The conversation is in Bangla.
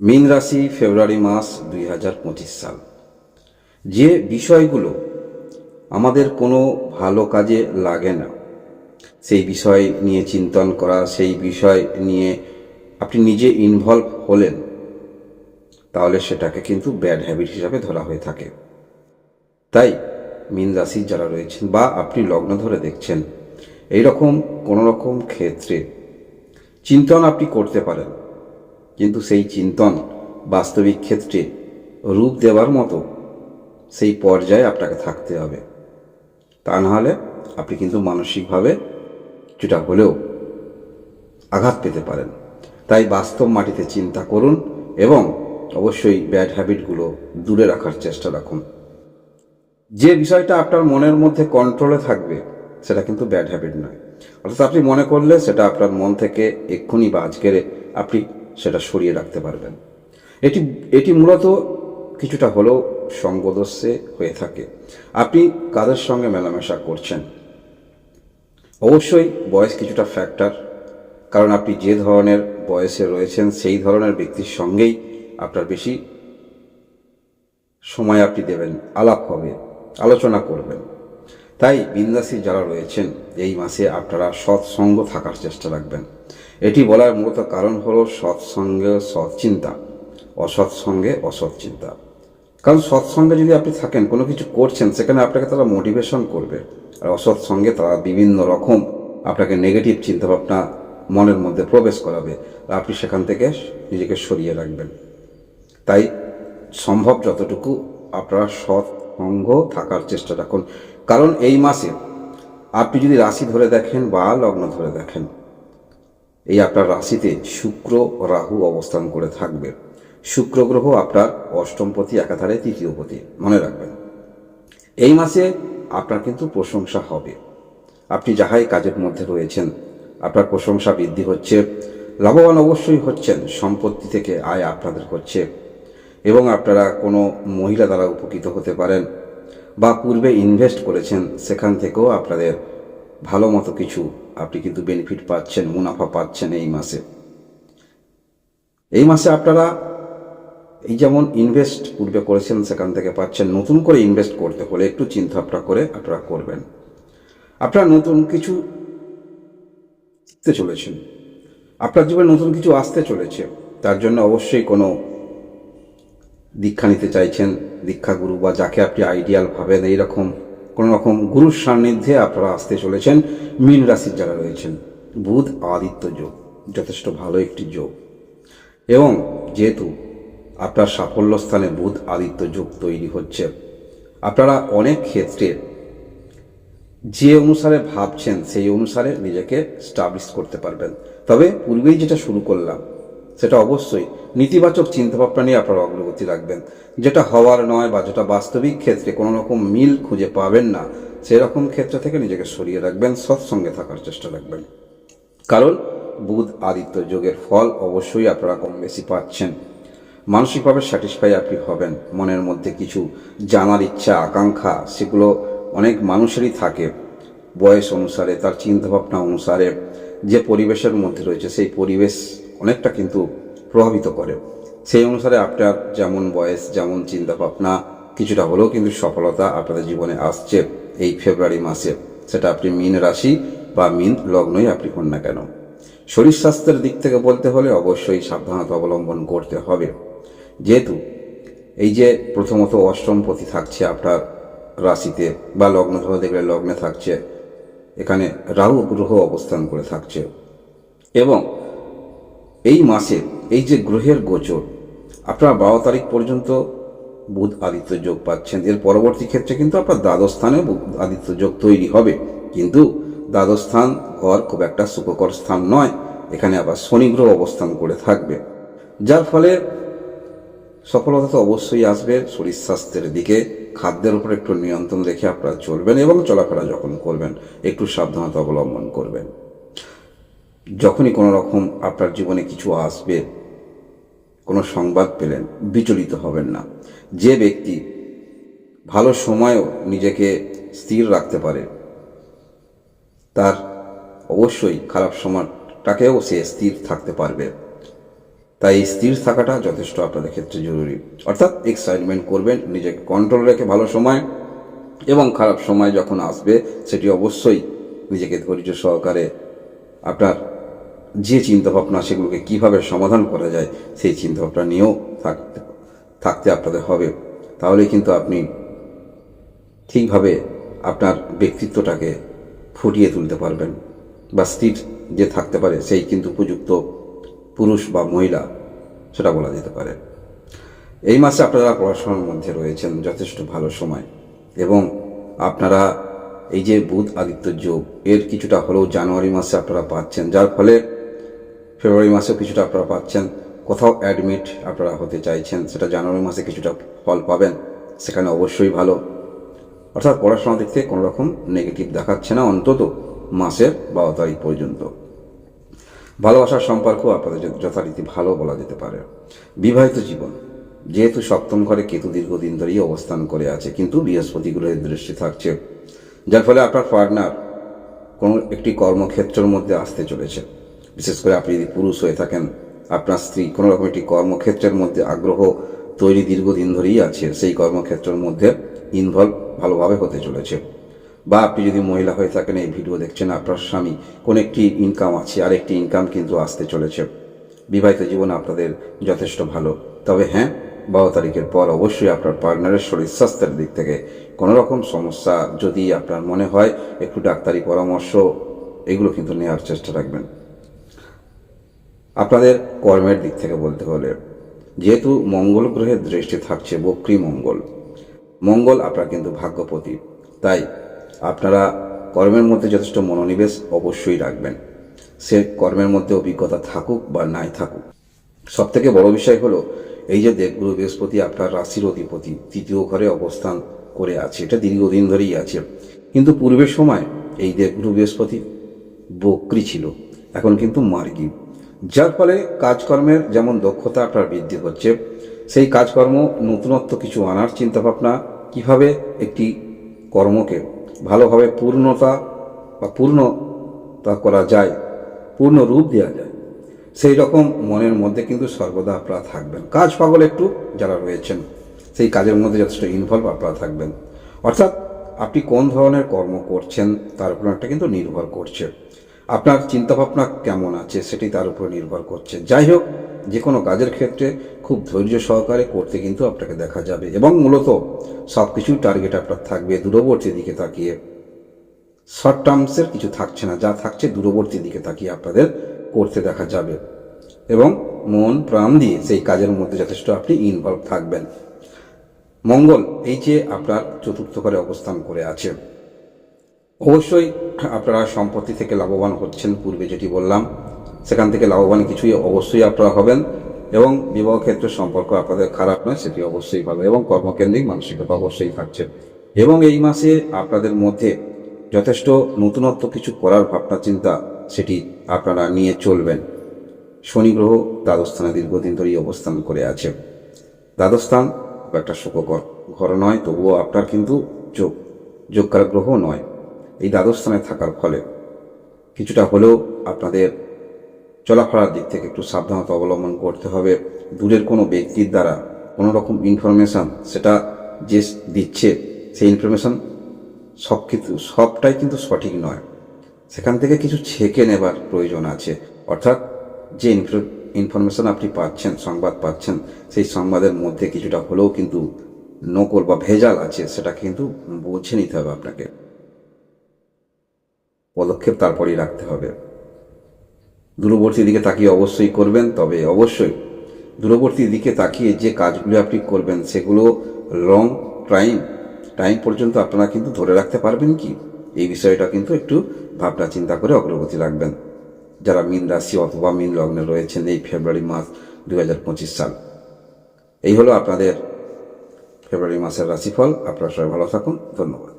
মীন রাশি, ফেব্রুয়ারি মাস দুই হাজার পঁচিশ সাল। যে বিষয়গুলো আমাদের কোনো ভালো কাজে লাগে না, সেই বিষয় নিয়ে চিন্তন করা, সেই বিষয় নিয়ে আপনি নিজে ইনভলভ হলেন, তাহলে সেটাকে কিন্তু ব্যাড হ্যাবিট হিসাবে ধরা হয়ে থাকে। তাই মীন রাশির যারা রয়েছেন বা আপনি লগ্ন ধরে দেখছেন এই রকম কোনো রকম ক্ষেত্রে চিন্তন আপনি করতে পারেন। কিন্তু সেই চিন্তন বাস্তবিক ক্ষেত্রে রূপ দেওয়ার মতো সেই পর্যায়ে আপনাকে থাকতে হবে। তা নাহলে আপনি কিন্তু মানসিকভাবে কিছুটা হলেও আঘাত পেতে পারেন। তাই বাস্তব মাটিতে চিন্তা করুন এবং অবশ্যই ব্যাড হ্যাবিটগুলো দূরে রাখার চেষ্টা রাখুন। যে বিষয়টা আপনার মনের মধ্যে কন্ট্রোলে থাকবে, সেটা কিন্তু ব্যাড হ্যাবিট নয়। অর্থাৎ আপনি মনে করলে সেটা আপনার মন থেকে এক্ষুনি বা আজকের আপনি সেটা সরিয়ে রাখতে পারবেন। এটি এটি মূলত কিছুটা হলেও সঙ্গদস্যে হয়ে থাকে। আপনি কাদের সঙ্গে মেলামেশা করছেন? অবশ্যই বয়স কিছুটা ফ্যাক্টর কারণ আপনি যে ধরনের বয়সে রয়েছেন, সেই ধরনের ব্যক্তির সঙ্গেই আপনার বেশি সময় আপনি দেবেন, আলাপ হবে, আলোচনা করবেন। তাই বিন্দাসী যারা রয়েছেন, এই মাসে আপনারা সৎসঙ্গ থাকার চেষ্টা রাখবেন। এটি বলার মূলত কারণ হলো সৎসঙ্গে সৎচিন্তা, অসৎসঙ্গে অসৎ চিন্তা কারণ সৎসঙ্গে যদি আপনি থাকেন, কোনো কিছু করছেন, সেখানে আপনাকে তারা মোটিভেশন করবে। আর অসৎসঙ্গে তারা বিভিন্ন রকম আপনাকে নেগেটিভ চিন্তাভাবনা মনের মধ্যে প্রবেশ করাবে। আপনি সেখান থেকে নিজেকে সরিয়ে রাখবেন। তাই সম্ভব যতটুকু আপনারা সৎসঙ্গ থাকার চেষ্টা রাখুন। কারণ এই মাসে আপনি যদি রাশি ধরে দেখেন বা লগ্ন ধরে দেখেন এই আপনার রাশিতে শুক্র রাহু অবস্থান করে থাকবে। শুক্র গ্রহ আপনার অষ্টমপতি একাধারে তৃতীয়পতি মনে রাখবেন। এই মাসে আপনার কিন্তু প্রশংসা হবে। আপনি যাহাই কাজের মধ্যে রয়েছেন, আপনার প্রশংসা বৃদ্ধি হচ্ছে। লাভবান অবশ্যই হচ্ছেন, সম্পত্তি থেকে আয় আপনাদের হচ্ছে এবং আপনারা কোনো মহিলা দ্বারা উপকৃত হতে পারেন বা পূর্বে ইনভেস্ট করেছেন, সেখান থেকেও আপনাদের ভালো মতো কিছু আপনি কিন্তু বেনিফিট পাচ্ছেন, মুনাফা পাচ্ছেন এই মাসে। এই মাসে আপনারা এই যেমন ইনভেস্ট পূর্বে করেছেন সেখান থেকে পাচ্ছেন, নতুন করে ইনভেস্ট করতে হলে একটু চিন্তা ভাবনা করে আপনারা করবেন। আপনারা নতুন কিছু শিখতে চলেছেন। আপনার জীবনে নতুন কিছু আসতে চলেছে, তার জন্য অবশ্যই কোনো দীক্ষা নিতে চাইছেন দীক্ষাগুরু বা যাকে আপনি আইডিয়াল ভাবেন, এইরকম কোনো রকম গুরুর সান্নিধ্যে আপনারা আসতে চলেছেন। মীন রাশির যারা রয়েছেন, বুধ আদিত্য যোগ, যথেষ্ট ভালো একটি যোগ। এবং যেহেতু আপনার সাফল্য স্থানে বুধ আদিত্য যোগ তৈরি হচ্ছে, আপনারা অনেক ক্ষেত্রে যে অনুসারে ভাবছেন, সেই অনুসারে নিজেকে স্টাবলিশ করতে পারবেন। তবে পূর্বেই যেটা শুরু করলাম, সেটা অবশ্যই নেতিবাচক চিন্তাভাবনা নিয়ে আপনারা অগ্রগতি রাখবেন। যেটা হওয়ার নয় বা যেটা বাস্তবিক ক্ষেত্রে কোনো রকম মিল খুঁজে পাবেন না, সেরকম ক্ষেত্র থেকে নিজেকে সরিয়ে রাখবেন, সৎসঙ্গে থাকার চেষ্টা রাখবেন। কারণ বুধ আদিত্য যোগের ফল অবশ্যই আপনারা কম বেশি পাচ্ছেন। মানসিকভাবে স্যাটিসফাই আপনি হবেন, মনের মধ্যে কিছু জানার ইচ্ছা, আকাঙ্ক্ষা, সেগুলো অনেক মানুষেরই থাকে। বয়স অনুসারে, তার চিন্তাভাবনা অনুসারে, যে পরিবেশের মধ্যে রয়েছে, সেই পরিবেশ অনেকটা কিন্তু প্রভাবিত করে। সেই অনুসারে আপনার যেমন বয়স, যেমন চিন্তা ভাবনা কিছুটা হলেও কিন্তু সফলতা আপনাদের জীবনে আসছে এই ফেব্রুয়ারি মাসে। সেটা আপনি মিন রাশি বা মিন লগ্নই আপনি হন না কেন। শরীর স্বাস্থ্যের দিক থেকে বলতে হলে অবশ্যই সাবধানতা অবলম্বন করতে হবে। যেহেতু এই যে প্রথমত অষ্টমপতি থাকছে আপনার রাশিতে বা লগ্ন ধরে দেখলে লগ্নে থাকছে, এখানে রাহু গ্রহ অবস্থান করে থাকছে। এবং এই মাসে এই যে গ্রহের গোচর, আপনারা বারো তারিখ পর্যন্ত বুধ আদিত্য যোগ পাচ্ছেন। এর পরবর্তী ক্ষেত্রে কিন্তু আপনার দ্বাদশ স্থানে বুধ আদিত্য যোগ তৈরি হবে। কিন্তু দ্বাদশ স্থান ঘর খুব একটা সুখকর স্থান নয়। এখানে আবার শনি গ্রহ অবস্থান করে থাকবে। যার ফলে সফলতা তো অবশ্যই আসবে শরীর স্বাস্থ্যের দিকে। খাদ্যের উপর একটু নিয়ন্ত্রণ রেখে আপনারা চলবেন এবং চলাফেরা যখন করবেন, একটু সাবধানতা অবলম্বন করবেন। যখনই কোনো রকম আপনার জীবনে কিছু আসবে, কোনো সংবাদ পেলেন, বিচলিত হবেন না। যে ব্যক্তি ভালো সময়ও নিজেকে স্থির রাখতে পারে, তার অবশ্যই খারাপ সময়টাকেও সে স্থির থাকতে পারবে। তাই স্থির থাকাটা যথেষ্ট আপনাদের ক্ষেত্রে জরুরি। অর্থাৎ এক্সাইটমেন্ট করবেন, নিজেকে কন্ট্রোল রেখে ভালো সময় এবং খারাপ সময় যখন আসবে, সেটি অবশ্যই নিজেকে ধৈর্য সহকারে আপনার যে চিন্তাভাবনা সেগুলোকে কীভাবে সমাধান করা যায়, সেই চিন্তাভাবনা নিয়েও থাকতে থাকতে আপনাদের হবে। তাহলে কিন্তু আপনি ঠিকভাবে আপনার ব্যক্তিত্বটাকে ফুটিয়ে তুলতে পারবেন। বা স্থির যে থাকতে পারে, সেই কিন্তু উপযুক্ত পুরুষ বা মহিলা, সেটা বলা যেতে পারে। এই মাসে আপনারা পড়াশোনার মধ্যে রয়েছেন, যথেষ্ট ভালো সময়। এবং আপনারা এই যে বুধ আদিত্য যোগ, এর কিছুটা হলেও জানুয়ারি মাসে আপনারা পাচ্ছেন, যার ফলে ফেব্রুয়ারি মাসেও কিছুটা আপনারা পাচ্ছেন। কোথাও অ্যাডমিট আপনারা হতে চাইছেন, সেটা জানুয়ারি মাসে কিছুটা ফল পাবেন, সেখানে অবশ্যই ভালো। অর্থাৎ পড়াশোনার দিক থেকে কোনো রকম নেগেটিভ দেখাচ্ছে না, অন্তত মাসের বারো তারিখ পর্যন্ত। ভালোবাসার সম্পর্ক আপনাদের যথারীতি ভালো বলা যেতে পারে। বিবাহিত জীবন, যেহেতু সপ্তম ঘরে কেতু দীর্ঘদিন ধরেই অবস্থান করে আছে, কিন্তু বৃহস্পতি গ্রহের দৃষ্টি থাকছে, যার ফলে আপনার পার্টনার কোনো একটি কর্মক্ষেত্রের মধ্যে আসতে চলেছে। বিশেষ করে আপনি যদি পুরুষ হয়ে থাকেন, আপনার স্ত্রী কোনো রকম একটি কর্মক্ষেত্রের মধ্যে আগ্রহ তৈরি দীর্ঘদিন ধরেই আছে, সেই কর্মক্ষেত্রের মধ্যে ইনভলভ ভালোভাবে হতে চলেছে। বা আপনি যদি মহিলা হয়ে থাকেন, এই ভিডিও দেখছেন, আপনার স্বামী কোন একটি ইনকাম আছে আর একটি ইনকাম কিন্তু আসতে চলেছে। বিবাহিত জীবন আপনাদের যথেষ্ট ভালো। তবে হ্যাঁ বারো তারিখের পর অবশ্যই আপনার পার্টনারের শরীর স্বাস্থ্যের দিক থেকে কোনো রকম সমস্যা যদি আপনার মনে হয়, একটু ডাক্তারি পরামর্শ, এগুলো কিন্তু নেওয়ার চেষ্টা রাখবেন। আপনাদের কর্মের দিক থেকে বলতে হলে, যেহেতু মঙ্গল গ্রহের দৃষ্টি থাকছে বক্রী মঙ্গল মঙ্গল আপনার কিন্তু ভাগ্যপতি। তাই আপনারা কর্মের মধ্যে যথেষ্ট মনোনিবেশ অবশ্যই রাখবেন। সে কর্মের মধ্যে অভিজ্ঞতা থাকুক বা নাই থাকুক। সব থেকে বড় বিষয় হলো, এই যে দেবগুরু বৃহস্পতি আপনার রাশির অধিপতি, তৃতীয় ঘরে অবস্থান করে আছে, এটা দীর্ঘদিন ধরেই আছে। কিন্তু পূর্বের সময় এই দেবগুরু বৃহস্পতি বক্রি ছিল, এখন কিন্তু মার্গী। যার ফলে কাজকর্মের যেমন দক্ষতা আপনার বৃদ্ধি হচ্ছে, সেই কাজকর্ম নতুনত্ব কিছু আনার চিন্তাভাবনা কীভাবে একটি কর্মকে ভালোভাবে পূর্ণতা বা পূর্ণতা করা যায়, পূর্ণ রূপ দেওয়া যায়, সেই রকম মনের মধ্যে কিন্তু সর্বদা আপনারা থাকবেন। কাজ পাগল একটু যারা রয়েছেন, সেই কাজের মধ্যে যথেষ্ট ইনভলভ আপনারা থাকবেন। অর্থাৎ আপনি কোন ধরনের কর্ম করছেন, তার উপর একটা কিন্তু নির্ভর করছে। আপনার চিন্তাভাবনা কেমন আছে সেটি তার উপর নির্ভর করছে। যাই হোক, যে কোনো কাজের ক্ষেত্রে খুব ধৈর্য সহকারে করতে কিন্তু আপনাকে দেখা যাবে এবং মূলত সব কিছুই টার্গেট আপনার থাকবে, দূরবর্তী দিকে তাকিয়ে। শর্ট টার্মসের কিছু থাকছে না, যা থাকছে দূরবর্তী দিকে তাকিয়ে আপনাদের করতে দেখা যাবে। এবং মন, প্রাণ দিয়ে সেই কাজের মধ্যে যথেষ্ট আপনি ইনভলভ থাকবেন। মঙ্গল, এই যে আপনার চতুর্থ ঘরে অবস্থান করে আছে। অবশ্যই আপনারা সম্পত্তি থেকে লাভবান হচ্ছেন, পূর্বে যেটি বললাম, সেখান থেকে লাভবান কিছুই অবশ্যই আপনারা হবেন এবং বিবাহ ক্ষেত্রে সম্পর্ক আপনাদের খারাপ নয়, সেটি অবশ্যই ভালো এবং কর্মকেন্দ্রিক মানসিকতা অবশ্যই থাকছে। এবং এই মাসে আপনাদের মধ্যে যথেষ্ট নতুনত্ব কিছু করার ভাবনা চিন্তা সেটি আপনারা নিয়ে চলবেন। শনি গ্রহ দ্বাদস্থানে দীর্ঘদিন ধরেই অবস্থান করে আছে। দ্বাদস্থান একটা সুখকর ঘর নয়, তবুও আপনার কিন্তু যোগ যোগকার গ্রহ নয়। এই দ্বাদস্থানে থাকার ফলে কিছুটা হলেও আপনাদের চলাফেরার দিক থেকে একটু সাবধানতা অবলম্বন করতে হবে। দূরের কোনো ব্যক্তির দ্বারা কোনো রকম ইনফরমেশান সেটা যে দিচ্ছে, সেই ইনফরমেশান সব কিন্তু সবটাই কিন্তু সঠিক নয়। সেখান থেকে কিছু ছেঁকে নেবার প্রয়োজন আছে। অর্থাৎ যে ইনফরমেশন আপনি পাচ্ছেন, সংবাদ পাচ্ছেন, সেই সংবাদের মধ্যে কিছুটা হলেও কিন্তু নকল বা ভেজাল আছে সেটা কিন্তু বুঝে নিতে হবে আপনাকে। পদক্ষেপ তারপরেই রাখতে হবে। দূরবর্তী দিকে তাকিয়ে অবশ্যই করবেন, তবে অবশ্যই দূরবর্তী দিকে তাকিয়ে যে কাজগুলো আপনি করবেন, সেগুলো লং টাইম টাইম পর্যন্ত আপনারা কিন্তু ধরে রাখতে পারবেন কি? এই বিষয়টা কিন্তু একটু ভাবনা চিন্তা করে অগ্রগতি রাখবেন। যারা মিন রাশি অথবা মিন লগ্নে রয়েছেন এই ফেব্রুয়ারি মাস দু হাজার পঁচিশ সাল, এই হলো আপনাদের ফেব্রুয়ারি মাসের রাশিফল। আপনারা সবাই ভালো থাকুন। ধন্যবাদ।